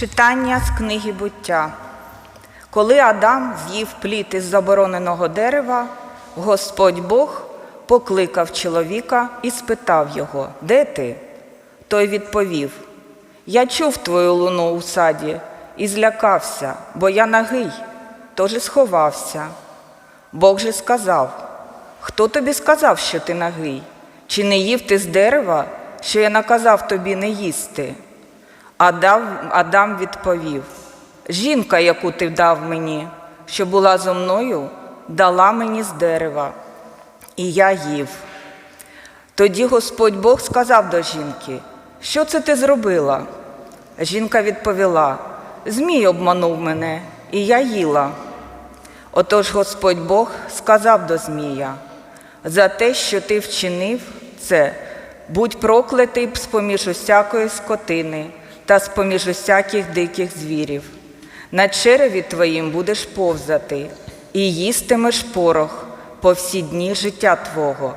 Читання з книги буття. Коли Адам з'їв плід із забороненого дерева, Господь Бог покликав чоловіка і спитав його, де ти? Той відповів: Я чув твою луну у саді і злякався, бо я нагий, тож і сховався. Бог же сказав: Хто тобі сказав, що ти нагий? Чи не їв ти з дерева, що я наказав тобі не їсти? Адам, Адам відповів: Жінка, яку ти дав мені, що була зо мною, дала мені з дерева, і я їв. Тоді Господь Бог сказав до жінки, що це ти зробила? Жінка відповіла: Змій обманув мене, і я їла. Отож Господь Бог сказав до Змія: за те, що ти вчинив це, будь проклятий з-поміж усякої скотини та з-поміж усяких диких звірів. На череві твоїм будеш повзати, і їстимеш порох по всі дні життя твого.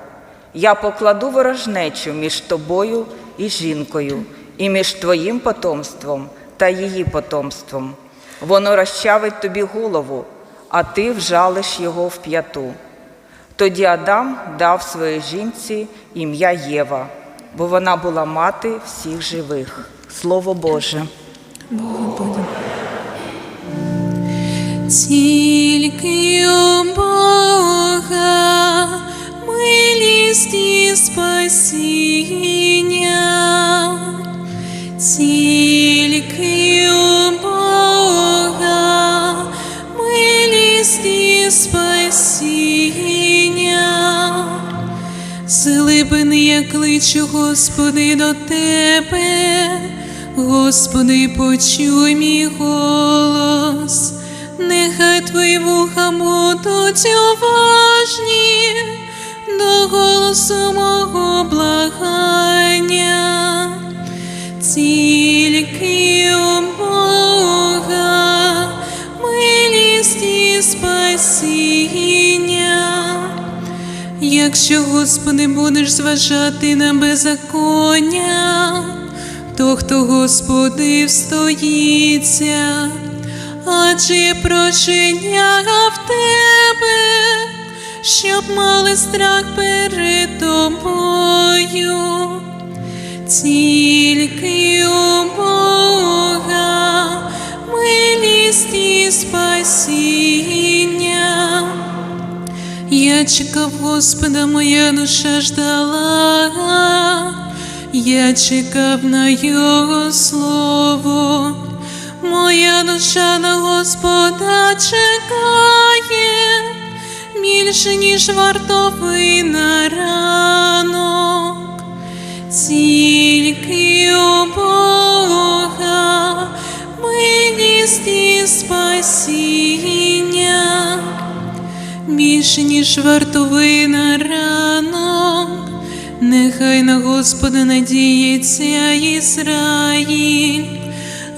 Я покладу ворожнечу між тобою і жінкою, і між твоїм потомством та її потомством. Воно розчавить тобі голову, а ти вжалиш його в п'яту. Тоді Адам дав своїй жінці ім'я Єва, бо вона була мати всіх живих. Слово Боже. Тільки у Бога милість і спасіння, тільки у Бога милість і спасіння. Злибини я кличу, Господи, до Тебе, Господи, почуй мій голос, нехай Твої вуха будуть уважні до голосу мого благання, тільки у Бога милість і спасіння. Якщо, Господи, будеш зважати на беззаконня, то хто, Господи, встоїться, адже прощення в Тебе, щоб мали страх перед Тобою. Тільки у Бога милість і спасіння. Я чекав Господа, моя душа ждала, я чекав на Його слово, моя душа на Господа чекає, більше, ніж вартовий на ранок, тільки у Бога милість і спасіння. Більше, ніж вартовина ранок, нехай на Господа надіється Ізраїль,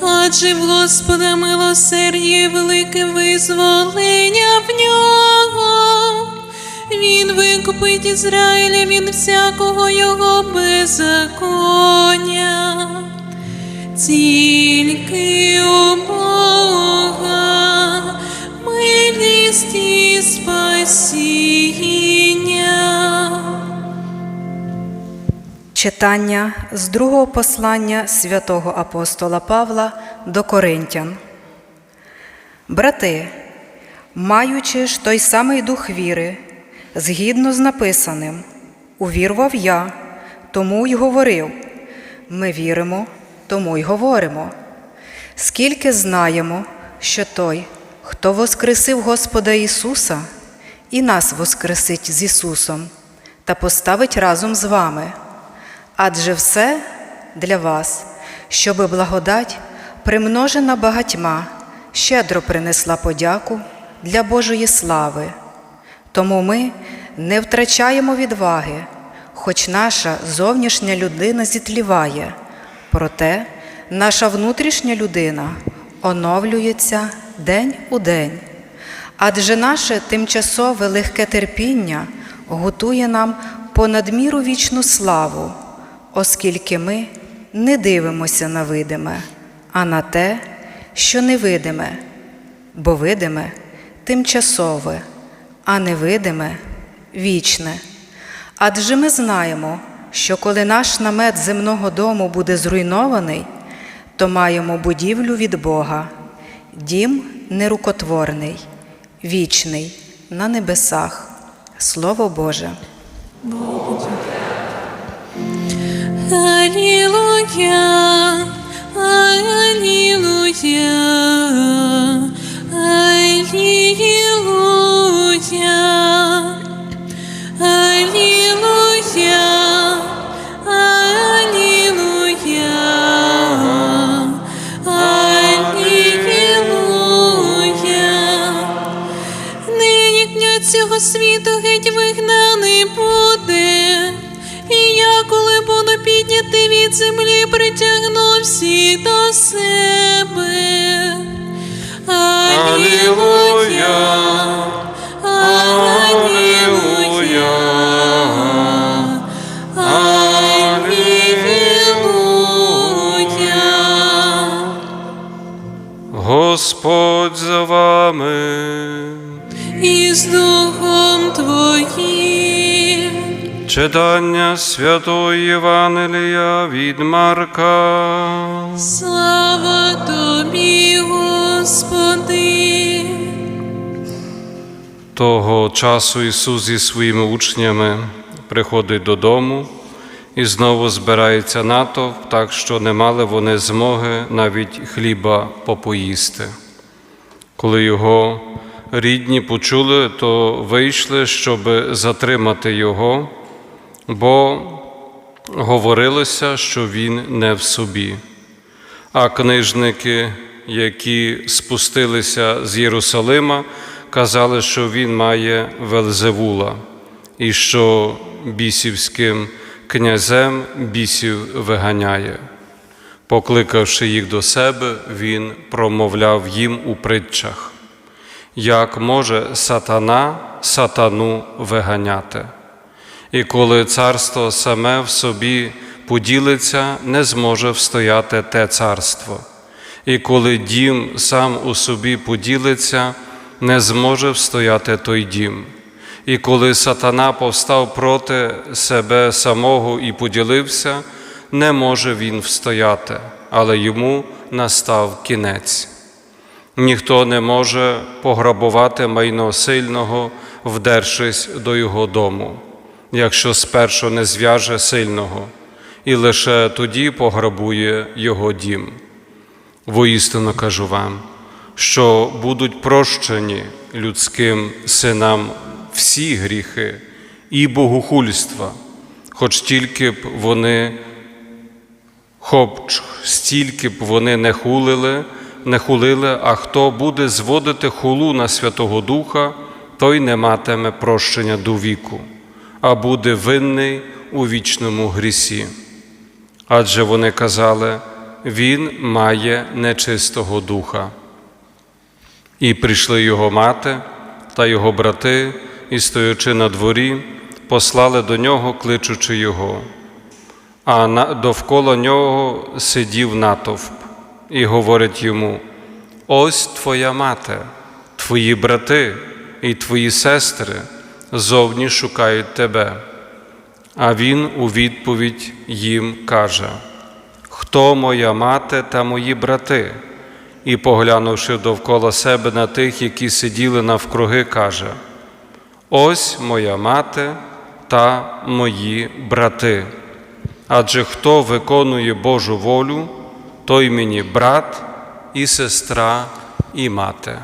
адже в Господа милосердя велике визволення в нього. Він викупить Ізраїля від всякого його беззаконня. Тільки у Бога милість і спасіння. Читання з другого послання святого апостола Павла до Коринтян. Брати, маючи ж той самий дух віри, згідно з написаним, увірвав я, тому й говорив. Ми віримо, тому й говоримо. Скільки знаємо, що той, хто воскресив Господа Ісуса, і нас воскресить з Ісусом та поставить разом з вами. Адже все для вас, щоби благодать, примножена багатьма, щедро принесла подяку для Божої слави. Тому ми не втрачаємо відваги, хоч наша зовнішня людина зітліває, проте наша внутрішня людина оновлюється день у день. Адже наше тимчасове легке терпіння готує нам понадміру вічну славу, оскільки ми не дивимося на видиме, а на те, що невидиме, бо видиме тимчасове, а невидиме вічне. Адже ми знаємо, що коли наш намет земного дому буде зруйнований, то маємо будівлю від Бога, дім нерукотворний, вічний на небесах. Слово Боже. Нині князь цього світу геть вигнаний буде, буду підняти від землі, притягну всі до себе. Алілуя, Алілуя, Алілуя. Господь за вами. І з Духом Читання Святої Євангелія від Марка. Слава Тобі, Господи. Того часу Ісус зі своїми учнями приходить додому і знову збирається натовп, так що не мали вони змоги навіть хліба попоїсти. Коли його рідні почули, то вийшли, щоб затримати його, бо говорилося, що він не в собі. А книжники, які спустилися з Єрусалима, казали, що він має Велзевула, і що бісівським князем бісів виганяє. Покликавши їх до себе, він промовляв їм у притчах, як може сатана сатану виганяти. І коли царство саме в собі поділиться, не зможе встояти те царство. І коли дім сам у собі поділиться, не зможе встояти той дім. І коли сатана повстав проти себе самого і поділився, не може він встояти, але йому настав кінець. Ніхто не може пограбувати майно сильного, вдершись до його дому, якщо спершу не зв'яже сильного, і лише тоді пограбує його дім. Воістину кажу вам, що будуть прощені людським синам всі гріхи і богохульства, хоч тільки б вони хоч стільки б вони не хулили, не хулили, а хто буде зводити хулу на Святого Духа, той не матиме прощення до віку, а буде винний у вічному грісі. Адже вони казали, він має нечистого духа. І прийшли його мати та його брати, і, стоячи на дворі, послали до нього, кличучи його. А довкола нього сидів натовп і говорить йому: Ось твоя мати, твої брати і твої сестри зовні шукають тебе. А він у відповідь їм каже: Хто моя мати та мої брати? І, поглянувши довкола себе на тих, які сиділи навкруги, каже: Ось моя мати та мої брати. Адже хто виконує Божу волю, той мені брат і сестра, і мати.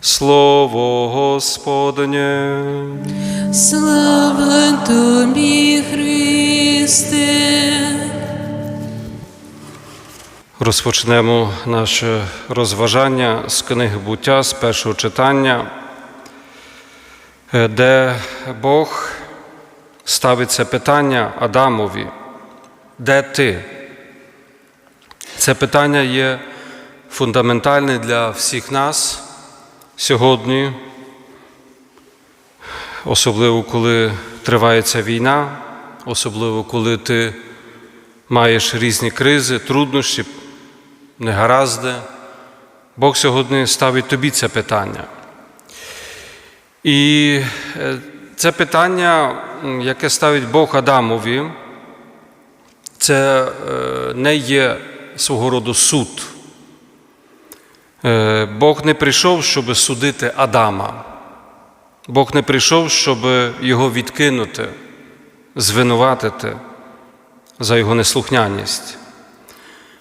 Слово Господнє. Слава Тобі, Христе. Розпочнемо наше розважання з книги буття, з першого читання, е, де Бог ставить це питання Адамові, де ти? Це питання є фундаментальне для всіх нас сьогодні, особливо коли тривається війна, особливо коли ти маєш різні кризи, труднощі, негаразди. Бог сьогодні ставить тобі це питання. І е, це питання, яке ставить Бог Адамові, це е, не є свого роду суд. Е, Бог не прийшов, щоб судити Адама. Бог не прийшов, щоб його відкинути, звинуватити за його неслухняність.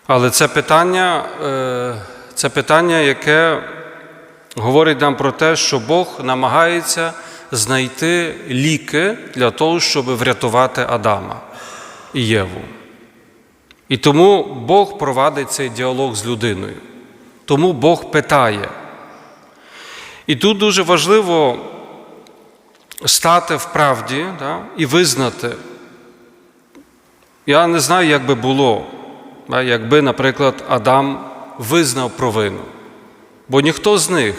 Але це питання, е, це питання, яке говорить нам про те, що Бог намагається знайти ліки для того, щоб врятувати Адама і Єву. І тому Бог провадить цей діалог з людиною. Тому Бог питає. І тут дуже важливо стати в правді да, і визнати. Я не знаю, як би було, да, якби, наприклад, Адам визнав провину. Бо ніхто з них,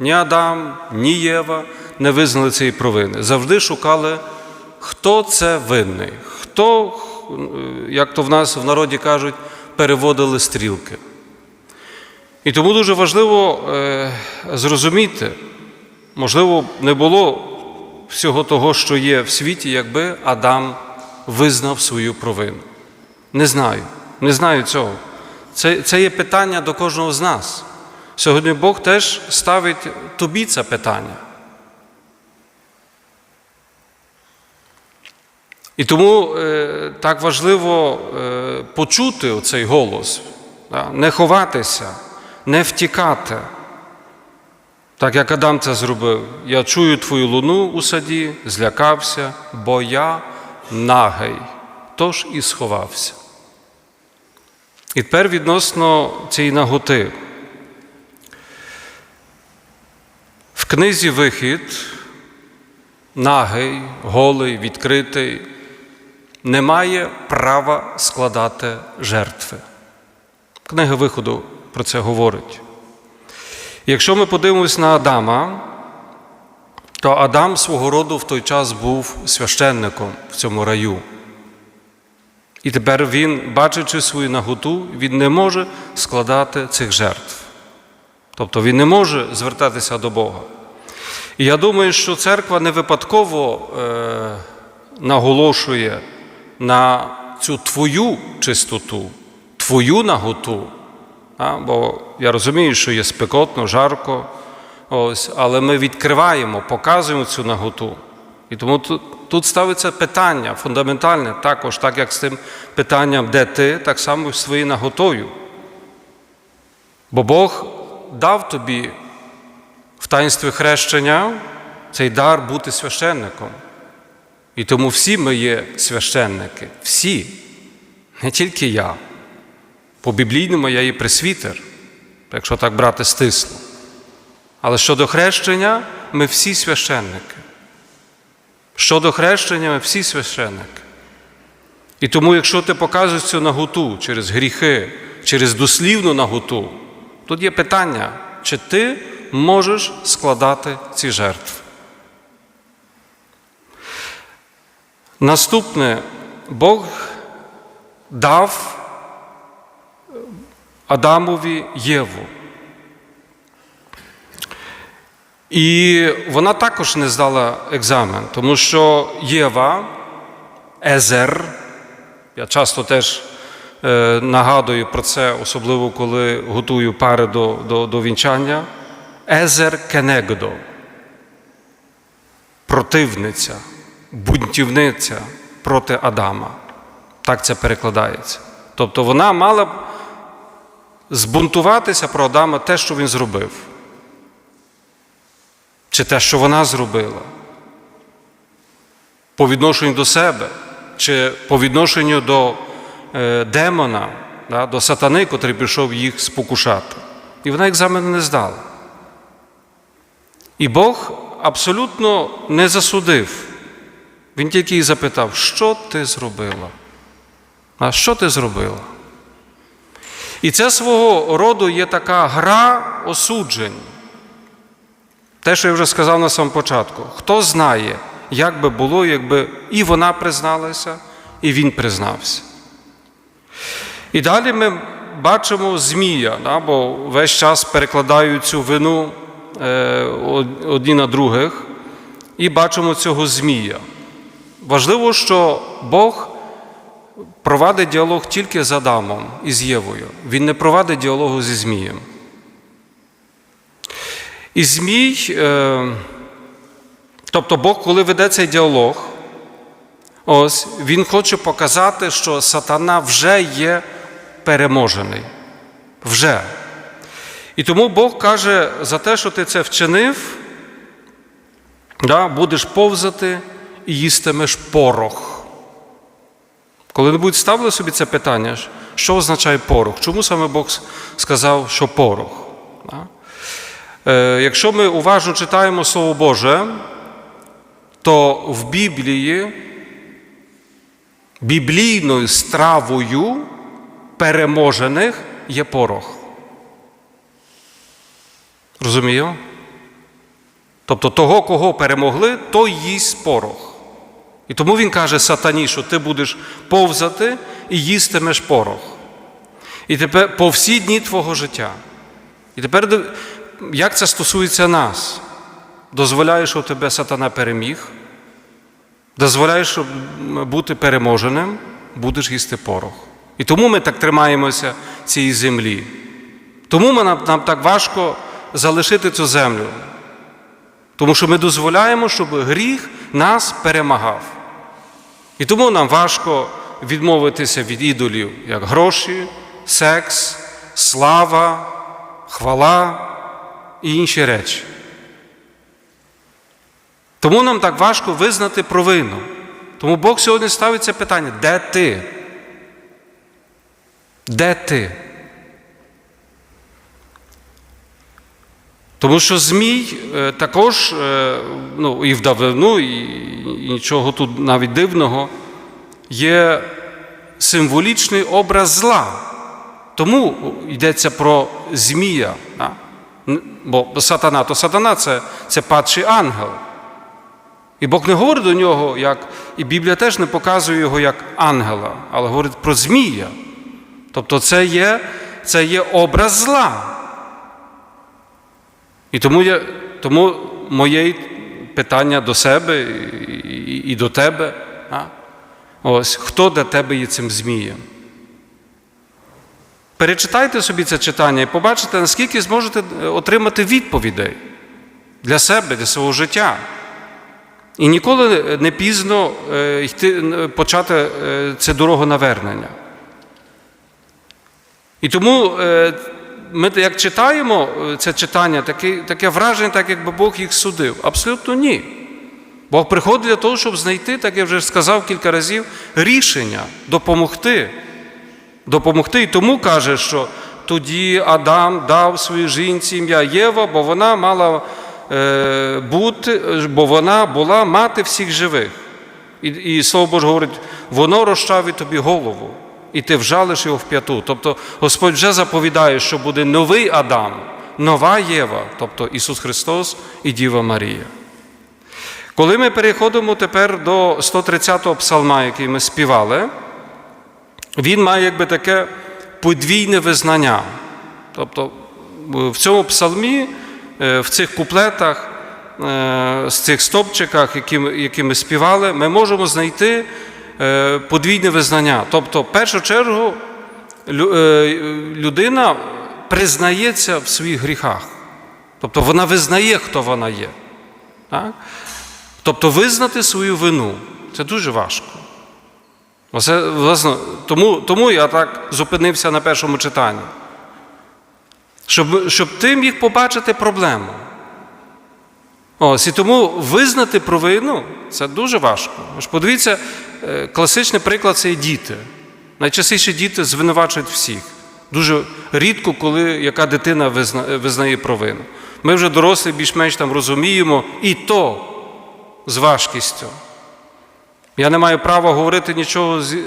ні Адам, ні Єва, не визнали цієї провини. Завжди шукали, хто це винний, хто, е, як то в нас в народі кажуть, переводили стрілки. І тому дуже важливо е, зрозуміти, можливо, не було всього того, що є в світі, якби Адам визнав свою провину. Не знаю, не знаю цього. Це, це є питання до кожного з нас. Сьогодні Бог теж ставить тобі це питання. І тому е, так важливо е, почути оцей голос, да? не ховатися, не втікати. Так як Адам це зробив, я чую твою луну у саді, злякався, бо я нагий, тож і сховався. І тепер відносно цієї наготи. В книзі Вихід нагий, голий, відкритий, не має права складати жертви. Книга Виходу про це говорить. Якщо ми подивимось на Адама, то Адам свого роду в той час був священником в цьому раю. І тепер він, бачачи свою наготу, він не може складати цих жертв. Тобто він не може звертатися до Бога. І я думаю, що церква не випадково е, наголошує на цю твою чистоту, твою наготу. А, бо я розумію, що є спекотно, жарко, ось, але ми відкриваємо, показуємо цю наготу. І тому тут, тут ставиться питання фундаментальне, також, так як з тим питанням, де ти, так само і своєю наготою. Бо Бог дав тобі в таїнстві хрещення цей дар бути священником. І тому всі ми є священники, всі, не тільки я. По біблійному я є пресвітер, якщо так брати стисло. Але щодо хрещення, ми всі священники. Щодо хрещення, ми всі священники. І тому, якщо ти показуєш цю наготу через гріхи, через дослівну наготу, тут є питання, чи ти можеш складати ці жертви. Наступне, Бог дав Адамові Єву. І вона також не здала екзамен, тому що Єва, Езер, я часто теж е, нагадую про це, особливо коли готую пари до, до, до вінчання. Езер Кенегдо, противниця, бунтівниця проти Адама. Так це перекладається. Тобто вона мала б збунтуватися про Адама те, що він зробив. Чи те, що вона зробила. По відношенню до себе, чи по відношенню до е, демона, до сатани, котрий прийшов їх спокушати. І вона екзамен не здала. І Бог абсолютно не засудив. Він тільки її запитав, що ти зробила? А що ти зробила? І це свого роду є така гра осуджень. Те, що я вже сказав на самому початку, хто знає, як би було, якби і вона призналася, і він признався. І далі ми бачимо змія, да, бо весь час перекладають цю вину е, одні на других, і бачимо цього змія. Важливо, що Бог провадить діалог тільки з Адамом і з Євою. Він не провадить діалогу зі Змієм. І Змій, е, тобто Бог, коли веде цей діалог, ось він хоче показати, що сатана вже є переможений. Вже. І тому Бог каже, за те, що ти це вчинив, да, будеш повзати і їстимеш порох. Коли-небудь ставили собі це питання, що означає порох? Чому саме Бог сказав, що порох? Е, Якщо ми уважно читаємо Слово Боже, то в Біблії біблійною стравою переможених є порох. Розумію? Тобто того, кого перемогли, той їсть порох. І тому він каже сатані, що ти будеш повзати і їстимеш порох. І тепер по всі дні твого життя. І тепер як це стосується нас? Дозволяєш, щоб тебе сатана переміг, дозволяєш, щоб бути переможеним, будеш їсти порох. І тому ми так тримаємося цієї землі. Тому нам, нам так важко залишити цю землю. Тому що ми дозволяємо, щоб гріх нас перемагав. І тому нам важко відмовитися від ідолів, як гроші, секс, слава, хвала і інші речі. Тому нам так важко визнати провину. Тому Бог сьогодні ставить це питання: де ти? Де ти? Тому що Змій е, також, е, ну і в давнину, і, і нічого тут навіть дивного, є символічний образ зла. Тому йдеться про Змія. да? Бо сатана, то сатана це, це падший ангел. І Бог не говорить до нього, як, і Біблія теж не показує його як ангела, але говорить про Змія. Тобто це є, це є образ зла. І тому, я, тому моє питання до себе і, і, до тебе. А? Ось, хто для тебе є цим змієм? Перечитайте собі це читання і побачите, наскільки зможете е, отримати відповідей для себе, для свого життя. І ніколи не пізно е, йти, е, почати е, це дорогу навернення. І тому е, ми як читаємо е, це читання, таке, таке враження, так якби Бог їх судив. Абсолютно ні. Бог приходить для того, щоб знайти, так я вже сказав кілька разів, рішення, допомогти. Допомогти. І тому каже, що тоді Адам дав своїй жінці ім'я Єва, бо вона мала е, бути, бо вона була мати всіх живих. І, і Слово Боже говорить, воно розчавить тобі голову, і ти вжалиш його в п'яту. Тобто Господь вже заповідає, що буде новий Адам, нова Єва, тобто Ісус Христос і Діва Марія. Коли ми переходимо тепер до 130-го псалма, який ми співали, він має якби таке подвійне визнання. Тобто в цьому псалмі, е, в цих куплетах, е, з цих стопчиках, які, ми- співали, ми можемо знайти е, подвійне визнання. Тобто, в першу чергу, е, людина признається в своїх гріхах. Тобто вона визнає, хто вона є. Так? Тобто визнати свою вину це дуже важко. Оце, власне, тому, тому я так зупинився на першому читанні. Щоб, щоб ти міг побачити проблему. Ось, і тому визнати провину це дуже важко. Ж подивіться, е, класичний приклад це діти. Найчастіше діти звинувачують всіх. Дуже рідко, коли яка дитина визнає провину. Ми вже дорослі більш-менш там розуміємо, і то з важкістю. Я не маю права говорити нічого зі,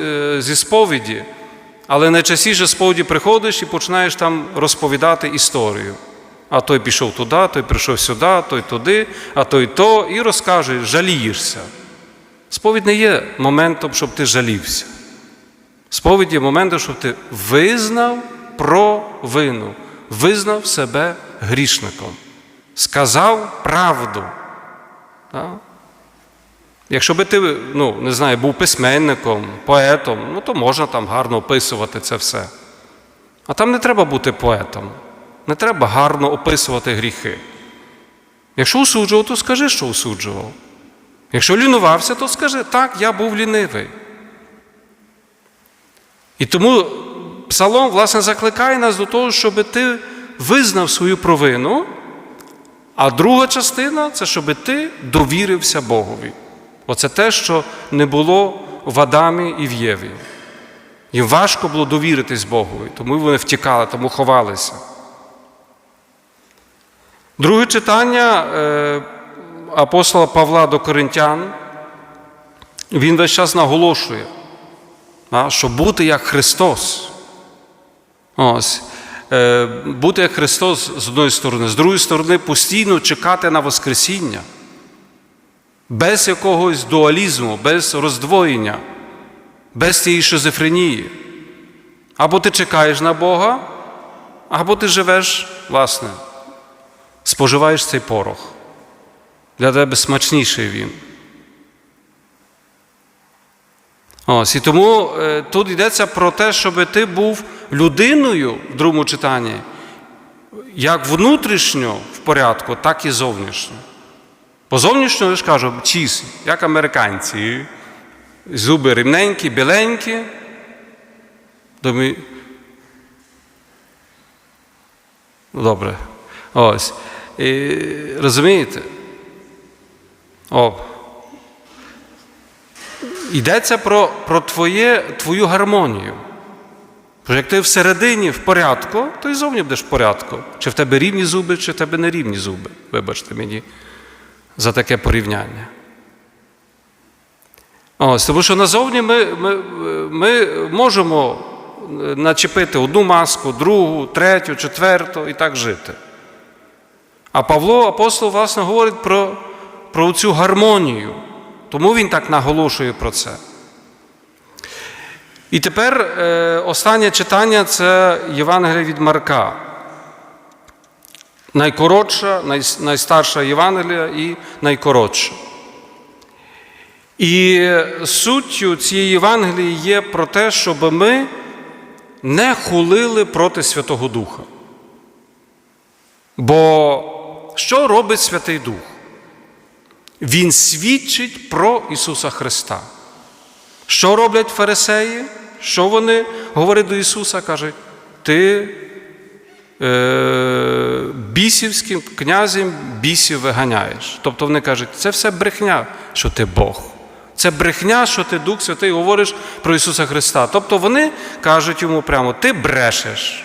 е, сповіді, але найчастіше сповіді приходиш і починаєш там розповідати історію. А той пішов туди, той прийшов сюди, той туди, а той то, і розкажеш, жалієшся. Сповідь не є моментом, щоб ти жалівся. Сповідь є моментом, щоб ти визнав провину, визнав себе грішником, сказав правду. Так? Якщо би ти, ну, не знаю, був письменником, поетом, ну то можна там гарно описувати це все. А там не треба бути поетом, не треба гарно описувати гріхи. Якщо осуджував, то скажи, що осуджував. Якщо лінувався, то скажи, так, я був лінивий. І тому Псалом, власне, закликає нас до того, щоб ти визнав свою провину, а друга частина це щоб ти довірився Богові. Оце те, що не було в Адамі і в Єві. Їм важко було довіритись Богові, тому вони втікали, тому ховалися. Друге читання е, апостола Павла до Коринтян, він весь час наголошує, що бути як Христос. Ось. Е, бути як Христос з одної сторони, з другої сторони, постійно чекати на Воскресіння, без якогось дуалізму, без роздвоєння, без цієї шизофренії. Або ти чекаєш на Бога, або ти живеш, власне, споживаєш цей порох. Для тебе смачніший він. Ось, і тому е, тут йдеться про те, щоб ти був людиною в другому читанні, як внутрішньо в порядку, так і зовнішньо. По зовнішньо, я ж кажу, чисті, як американці. Зуби рівненькі, біленькі. Думаю, Добре. Ось. І, розумієте? О. Йдеться про, про твоє, твою гармонію. Бо як ти всередині в порядку, то і зовні будеш в порядку. Чи в тебе рівні зуби, чи в тебе не рівні зуби. Вибачте мені за таке порівняння. Ось, тому що назовні ми, ми, ми можемо начепити одну маску, другу, третю, четверту і так жити. А Павло, апостол, власне, говорить про, про цю гармонію. Тому він так наголошує про це. І тепер е, останнє читання це Євангелія від Марка. Найкоротша, най, найстарша Євангелія і найкоротша. І суттю цієї Євангелії є про те, щоб ми не хулили проти Святого Духа. Бо що робить Святий Дух? Він свідчить про Ісуса Христа. Що роблять фарисеї? Що вони говорять до Ісуса? Кажуть, ти е, бісівським князем бісів виганяєш. Тобто вони кажуть, це все брехня, що ти Бог. Це брехня, що ти Дух Святий говориш про Ісуса Христа. Тобто вони кажуть йому прямо: ти брешеш.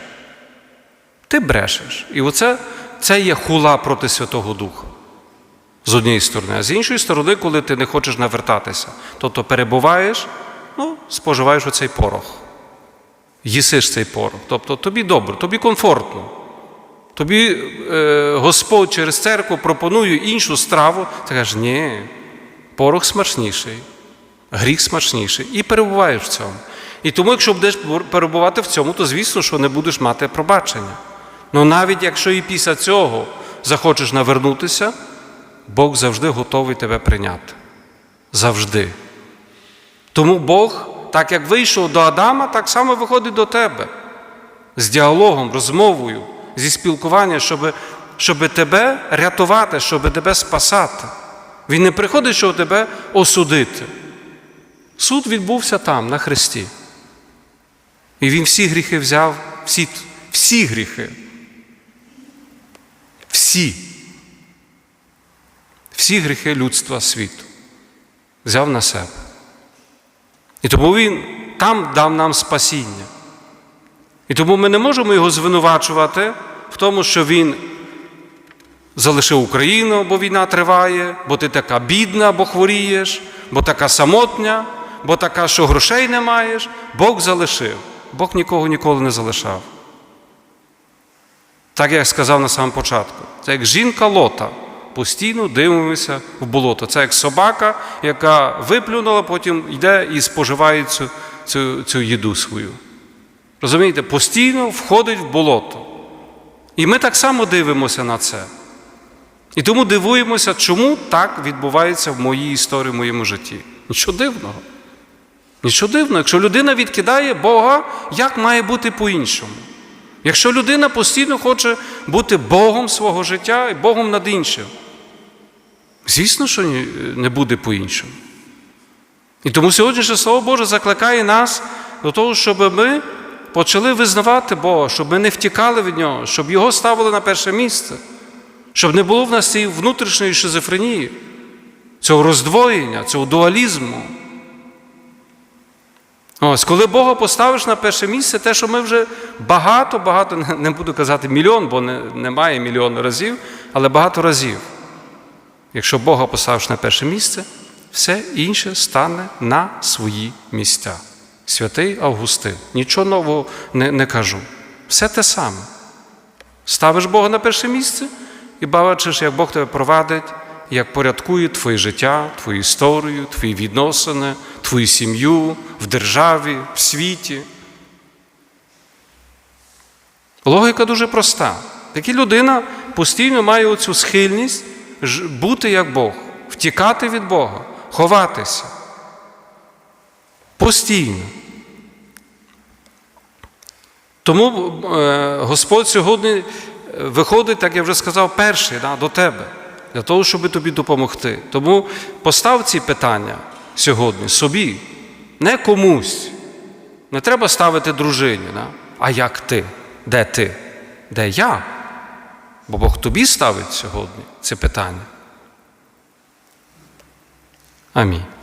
Ти брешеш. І оце це є хула проти Святого Духа. З однієї сторони, а з іншої сторони, коли ти не хочеш навертатися, тобто перебуваєш, ну, споживаєш оцей порох, їсиш цей порох. Тобто тобі добре, тобі комфортно. Тобі е, Господь через церкву пропонує іншу страву, ти кажеш, ні, порох смачніший, гріх смачніший. І перебуваєш в цьому. І тому, якщо будеш перебувати в цьому, то звісно, що не будеш мати пробачення. Ну навіть якщо і після цього захочеш навернутися, Бог завжди готовий тебе прийняти. Завжди. Тому Бог, так як вийшов до Адама, так само виходить до тебе. З діалогом, розмовою, зі спілкуванням, щоб, щоб тебе рятувати, щоб тебе спасати. Він не приходить, щоб тебе осудити. Суд відбувся там, на Христі. І Він всі гріхи взяв, всі, всі гріхи. Всі. Всі гріхи людства світу взяв на себе. І тому Він там дав нам спасіння. І тому ми не можемо його звинувачувати в тому, що Він залишив Україну, бо війна триває, бо ти така бідна, бо хворієш, бо така самотня, бо така, що грошей не маєш. Бог залишив. Бог нікого ніколи не залишав. Так як сказав на самому початку, це як жінка лота. Постійно дивимося в болото. Це як собака, яка виплюнула, потім йде і споживає цю, цю, цю їду свою. Розумієте, постійно входить в болото. І ми так само дивимося на це. І тому дивуємося, чому так відбувається в моїй історії, в моєму житті. Нічого дивного. Нічого дивного, якщо людина відкидає Бога, як має бути по-іншому? Якщо людина постійно хоче бути Богом свого життя і Богом над іншим, звісно, що не буде по-іншому. І тому сьогоднішнє Слово Боже закликає нас до того, щоб ми почали визнавати Бога, щоб ми не втікали від Нього, щоб Його ставили на перше місце, щоб не було в нас цієї внутрішньої шизофренії, цього роздвоєння, цього дуалізму. Ось, коли Бога поставиш на перше місце, те, що ми вже багато, багато, не- не буду казати мільйон, бо не, немає мільйону разів, але багато разів. Якщо Бога поставиш на перше місце, все інше стане на свої місця. Святий Августин. Нічого нового не, не кажу. Все те саме. Ставиш Бога на перше місце і бачиш, як Бог тебе провадить, як порядкує твоє життя, твою історію, твої відносини, твою сім'ю в державі, в світі. Логіка дуже проста. Такі людина постійно має оцю схильність бути як Бог, втікати від Бога, ховатися. Постійно. Тому е, Господь сьогодні е, виходить, як я вже сказав, перший да, до тебе, для того, щоб тобі допомогти. Тому постав ці питання сьогодні собі, не комусь. Не треба ставити дружині, да? а як ти? Де ти? Де я? Бо Бог тобі ставить сьогодні це питання. Амінь.